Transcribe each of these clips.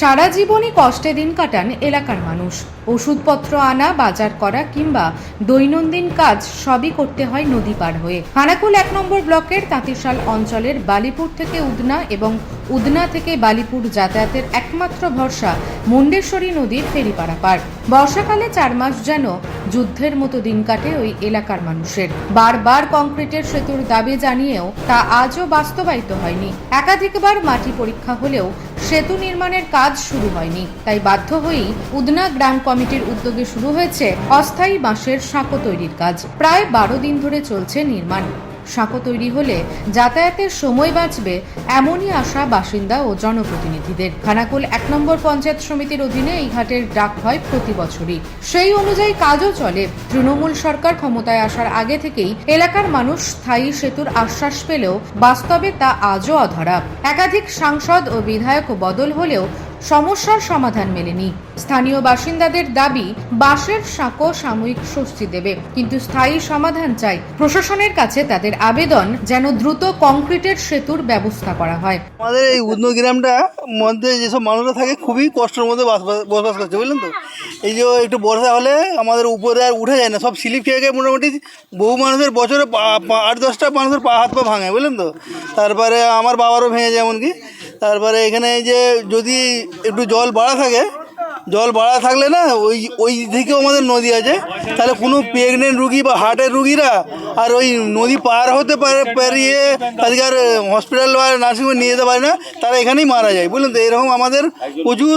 সারা জীবনই কষ্টে দিন কাটান এলাকার মানুষ। ওষুধপত্র আনা, বাজার করা কিংবা দৈনন্দিন কাজ সবই করতে হয় নদী পার হয়ে। হানাকুল এক নম্বর ব্লকের তাঁতিশাল অঞ্চলের বালিপুর থেকে উদনা এবং উদনা থেকে বালিপুর যাতায়াতের একমাত্র ভরসা মুন্ডেশ্বরী নদীর ফেরি পারাপার বর্ষাকালে চার মাস যেন যুদ্ধের মতো দিন কাটে ওই এলাকার মানুষের। বারবার কংক্রিটের সেতুর দাবি জানিয়েও তা আজও বাস্তবায়িত হয়নি। একাধিকবার মাটি পরীক্ষা হলেও সেতু নির্মাণের কাজ শুরু হয়নি। তাই বাধ্য হয়েই উদনা গ্রাম কমিটির উদ্যোগে শুরু হয়েছে অস্থায়ী বাঁশের সাঁকো তৈরির কাজ। প্রায় বারো দিন ধরে চলছে নির্মাণ। সাঁকো তৈরি হলে যাতায়াতের সময় বাঁচবে এমনই আশা বাসিন্দা ও জনপ্রতিনিধিদের। খানাকুল এক নম্বর পঞ্চায়েত সমিতির অধীনে এই ঘাটের ডাক হয় প্রতি বছরই। সেই অনুযায়ী কাজও চলে। তৃণমূল সরকার ক্ষমতায় আসার আগে থেকেই এলাকার মানুষ স্থায়ী সেতুর আশ্বাস পেলেও বাস্তবে তা আজও অধরা। একাধিক সাংসদ ও বিধায়ক বদল হলেও সমস্যার সমাধান মেলেনি। স্থানীয় বাসিন্দাদের দাবি, বাঁশের সাঁকো সাময়িক স্বস্তি দেবে। কিন্তু স্থায়ী সমাধান চাই। প্রশাসনের কাছে তাদের আবেদন যেন দ্রুত কংক্রিটের সেতুর ব্যবস্থা করা হয়। আমাদের এই উদ্ন গ্রামটা মধ্যে যেসব মানুষরা থাকে, খুবই কষ্টের মধ্যে বাস- বসবাস করছে, বুঝলেন তো? এই যে একটু বর্ষা হলে আমাদের উপরে আর উঠে যায় না, সব স্লিপ খেয়ে খেয়ে মোটামুটি বহু মানুষের বছরে আট দশটা মানুষের পা হাত পা ভাঙে, বুঝলেন তো? তারপরে আমার বাবারও ভেঙে যায় এমনকি। তারপরে এখানে এই যে যদি একটু জল বাড়া থাকে জল বাড়া থাকলে না ওই ওই দিকেও আমাদের নদী আছে। তাহলে কোনো প্রেগনেন্ট রুগী বা হার্টের রুগীরা আর ওই নদী পার হতে পারে পেরিয়ে তাদেরকে আর হসপিটাল বা নার্সিংহোমে নিয়ে যেতে পারে না তারা এখানেই মারা যায়। বুঝলেন তো? এরকম আমাদের প্রচুর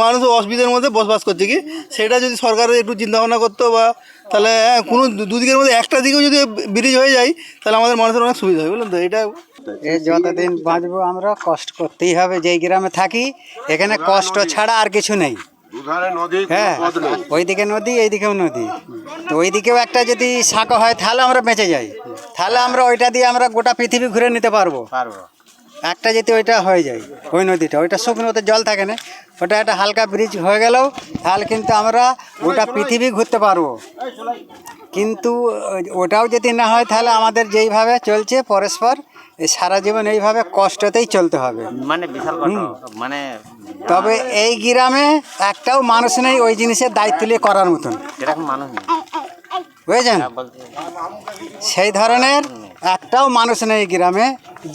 মানুষ অসুবিধার মধ্যে বসবাস করছে কি? সেটা যদি সরকারের একটু চিন্তাভাবনা করতো বা তাহলে হ্যাঁ, কোনো দুদিকের মধ্যে একটা দিকেও যদি ব্রিজ হয়ে যায় তাহলে আমাদের মানুষের অনেক সুবিধা হয়। বুঝলেন তো? এটা যতদিন বাঁচবো আমরা কষ্ট করতেই হবে। যেই গ্রামে থাকি এখানে কষ্ট ছাড়া আর কিছু নেই। হ্যাঁ ওইদিকে নদী এইদিকেও নদী। তো ওইদিকেও একটা যদি সাঁকো হয় তাহলে আমরা বেঁচে যাই। তাহলে আমরা ওইটা দিয়ে আমরা গোটা পৃথিবী ঘুরে নিতে পারব। একটা যদি ওইটা হয়ে যায় ওই নদীটা ওইটা শুকনোতে জল থাকে না ওটা একটা হালকা ব্রিজ হয়ে গেলেও তাহলে কিন্তু আমরা গোটা পৃথিবী ঘুরতে পারব। কিন্তু ওটাও যদি না হয় তাহলে আমাদের যেইভাবে চলছে পরস্পর সারা জীবন এইভাবে কষ্টতেই চলতে হবে। মানে বিশাল মানে তবে এই গ্রামে একটাও মানুষ নেই ওই জিনিসের দায়িত্ব নিয়ে করার মতন। মানুষ বুঝেছেন? সেই ধরনের একটাও মানুষ নেই গ্রামে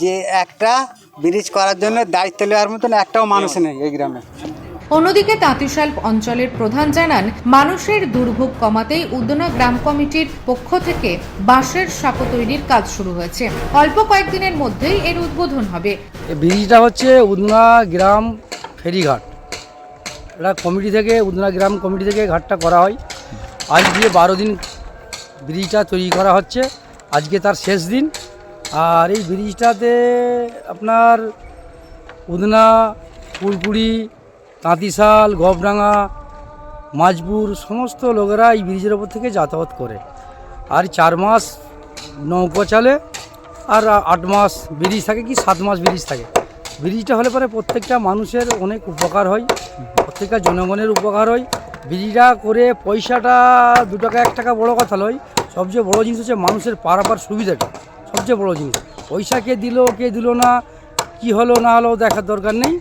যে একটা ব্রিজ করার জন্য দায়িত্ব নেওয়ার মতন একটাও মানুষ নেই এই গ্রামে। অন্যদিকে তাঁতিশাল অঞ্চলের প্রধান জানান, মানুষের দুর্ভোগ কমাতেই উদনা গ্রাম কমিটির পক্ষ থেকে বাঁশের সাঁকো তৈরির কাজ শুরু হয়েছে। অল্প কয়েকদিনের মধ্যেই এর উদ্বোধন হবে। ব্রিজটা হচ্ছে উদনা গ্রাম ফেরিঘাট। এটা কমিটি থেকে উদনা গ্রাম কমিটি থেকে ঘাটটা করা হয়। আজ দিয়ে বারো দিন ব্রিজটা তৈরি করা হচ্ছে। আজকে তার শেষ দিন। আর এই ব্রিজটাতে আপনার উদনা পুরপুরি তাঁতিশাল গবডাঙ্গা মাঝপুর সমস্ত লোকেরা এই ব্রিজের ওপর থেকে যাতায়াত করে। আর চার মাস নৌকো চলে, আর আট মাস ব্রিজ থাকে কি, সাত মাস ব্রিজ থাকে। ব্রিজটা হলে পরে প্রত্যেকটা মানুষের অনেক উপকার হয়, প্রত্যেকটা জনগণের উপকার হয়। ব্রিজটা করে পয়সাটা, দু টাকা, এক টাকা বড় কথা নয়, সবচেয়ে বড় জিনিস হচ্ছে মানুষের পারাপার সুবিধাটা, সবচেয়ে বড় জিনিস। পয়সা কে দিল কে দিল না, কি হলো, না হলো দেখার দরকার নেই।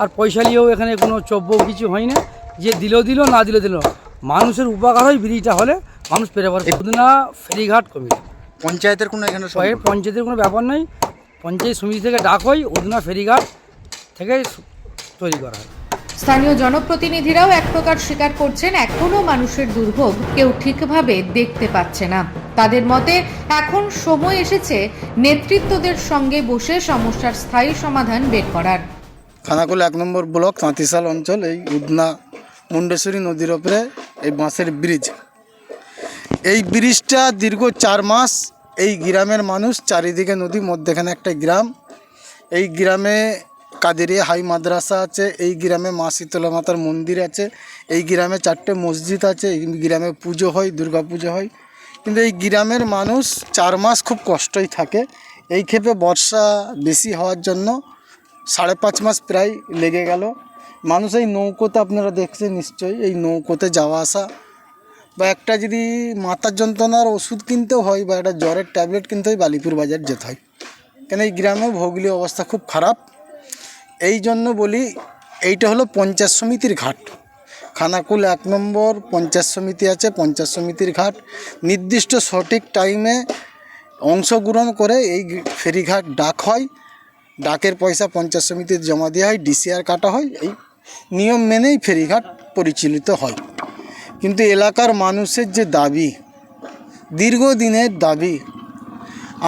আর পয়সা নিয়েও এখানে কোনো চব্য কিছু হয় না যে দিলেও দিল না দিলেও দিল। মানুষের উপকার হয় ব্রিজটা হলে মানুষ পেরে পারে না ফেরিঘাট কমিটি পঞ্চায়েতের কোনো এখানে পঞ্চায়েতের কোনো ব্যাপার নেই। পঞ্চায়েত সমিতি থেকে ডাক হয় উদনা ফেরিঘাট থেকে তৈরি করা হয়। স্থানীয় জনপ্রতিনিধিরাও এক প্রকার স্বীকার করছেন এখনও মানুষের দুর্ভোগ কেউ ঠিকভাবে দেখতে পাচ্ছে না। তাদের মতে এখন সময় এসেছে নেতৃত্বদের সঙ্গে বসে সমস্যার স্থায়ী সমাধান বের করার। খানাকুল এক নম্বর ব্লক তাঁতিশাল অঞ্চল, এই উদনা মুন্ডেশ্বরী নদীর ওপরে এই বাঁশের ব্রিজ। এই ব্রিজটা দীর্ঘ চার মাস এই গ্রামের মানুষ, চারিদিকে নদী, মধ্যেখানে একটা গ্রাম। এই গ্রামে কাদেরিয়া হাই মাদ্রাসা আছে, এই গ্রামে মা শীতলা মাতার মন্দির আছে, এই গ্রামে চারটে মসজিদ আছে, এই গ্রামে পুজো হয়, দুর্গা পুজো হয়। কিন্তু এই গ্রামের মানুষ চার মাস খুব কষ্টই থাকে। এই ক্ষেপে বর্ষা বেশি হওয়ার জন্য সাড়ে পাঁচ মাস প্রায় লেগে গেল। মানুষ এই নৌকোতে আপনারা দেখছেন নিশ্চয়ই, এই নৌকোতে যাওয়া আসা। বা একটা যদি মাথার যন্ত্রণার ওষুধ কিনতেও হয় বা একটা জ্বরের ট্যাবলেট কিনতে হয়, বালিপুর বাজার যেতে হয়। কেন এই গ্রামে ভৌগোলিক অবস্থা খুব খারাপ। এই জন্য বলি, এইটা হলো পঞ্চায়েত সমিতির ঘাট। খানাকুল এক নম্বর, পঞ্চায়েত সমিতি আছে, পঞ্চায়েত সমিতির ঘাট। নির্দিষ্ট সঠিক টাইমে অংশগ্রহণ করে এই ফেরিঘাট ডাক হয়। ডাকের পয়সা পঞ্চায়েত সমিতিতে জমা দেওয়া হয় ডিসিআর কাটা হয়, এই নিয়ম মেনেই ফেরিঘাট পরিচালিত হয়। কিন্তু এলাকার মানুষের যে দাবি, দীর্ঘদিনের দাবি,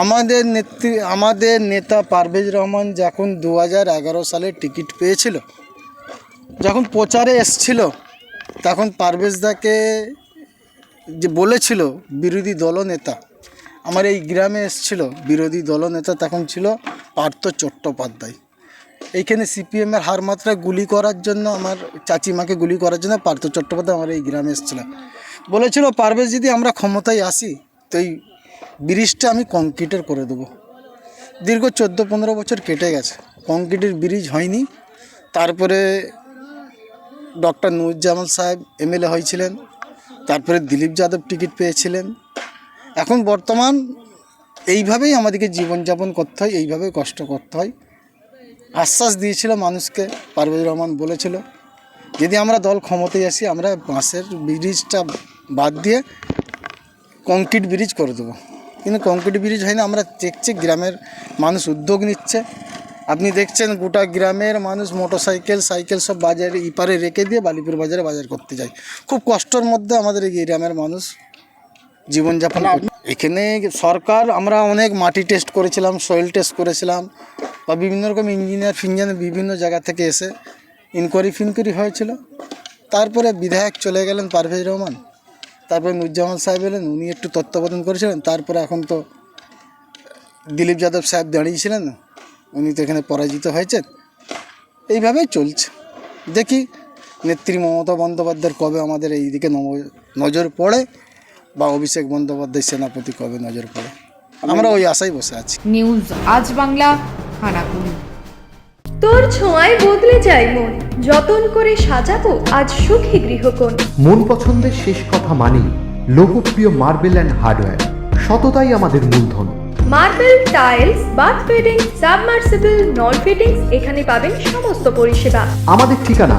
আমাদের নেত্রী, আমাদের নেতা পারভেজ রহমান যখন দু সালে টিকিট পেয়েছিল, যখন প্রচারে এসছিল, তখন পারভেজদাকে যে বলেছিল, বিরোধী দলনেতা আমার এই গ্রামে এসছিল বিরোধী দলনেতা, তখন ছিল পার্থ চট্টোপাধ্যায়। এইখানে সিপিএমের হার মাত্রায় গুলি করার জন্য আমার চাচিমাকে গুলি করার জন্য পার্থ চট্টোপাধ্যায় আমার এই গ্রামে এসেছিল। বলেছিল পারভেজ যদি আমরা ক্ষমতায় আসি, তো এই ব্রিজটা আমি কংক্রিটের করে দেবো। দীর্ঘ চোদ্দ পনেরো বছর কেটে গেছে। কংক্রিটের ব্রিজ হয়নি। তারপরে ডক্টর নুরুজ্জামান সাহেব এমএলএ হয়েছিলেন। তারপরে দিলীপ যাদব টিকিট পেয়েছিলেন। এখন বর্তমান এইভাবেই আমাদেরকে জীবনযাপন করতে হয় এইভাবেই কষ্ট করতে হয়। আশ্বাস দিয়েছিল মানুষকে, পারভেজ রহমান বলেছিল, যদি আমরা দল ক্ষমতায় আসি, আমরা বাঁশের ব্রিজটা বাদ দিয়ে কংক্রিট ব্রিজ করে দেবো। কিন্তু কংক্রিট ব্রিজ হয় না, আমরা দেখছি গ্রামের মানুষ উদ্যোগ নিচ্ছে। আপনি দেখছেন গোটা গ্রামের মানুষ মোটর সাইকেল সাইকেল সব বাজারে ইপারে রেখে দিয়ে বালিপুর বাজারে বাজার করতে যায়। খুব কষ্টর মধ্যে আমাদের এই গ্রামের মানুষ জীবনযাপন। এখানে সরকার, আমরা অনেক মাটি টেস্ট করেছিলাম সয়েল টেস্ট করেছিলাম, বা বিভিন্ন রকম ইঞ্জিনিয়ার ফিঞ্জিনিয়ার বিভিন্ন জায়গা থেকে এসে ইনকোয়ারি ফিনকোয়ারি হয়েছিল। তারপরে বিধায়ক চলে গেলেন পারভেজ রহমান। তারপরে নুরজামান সাহেব এলেন, উনি একটু তত্ত্বাবধান করেছিলেন। তারপরে এখন তো দিলীপ যাদব সাহেব দাঁড়িয়েছিলেন, উনি তো এখানে পরাজিত হয়েছেন এইভাবেই চলছে। দেখি, নেত্রী মমতা বন্দ্যোপাধ্যায়ের কবে আমাদের এই দিকে নজর পড়ে বা অভিষেক বন্দ্যোপাধ্যায় সেনাপতি কবে নজর পড়ে? আমরা ওই আশায় বসে আছি। নিউজ আজ বাংলা খানাকুল। তোর ছোঁয়ায় বদলে যায় মন। যতন করে সাজাবো আজ সুখী গৃহকোণ। মন পছন্দের শেষ কথা মানি লোকপ্রিয় মার্বেল অ্যান্ড হার্ডওয়্যার। সততাই আমাদের মূলধন। Marble tiles bath fitting submersible নল ফিটিংস এখানে পাবেন সমস্ত পরিষেবা। আমাদের ঠিকানা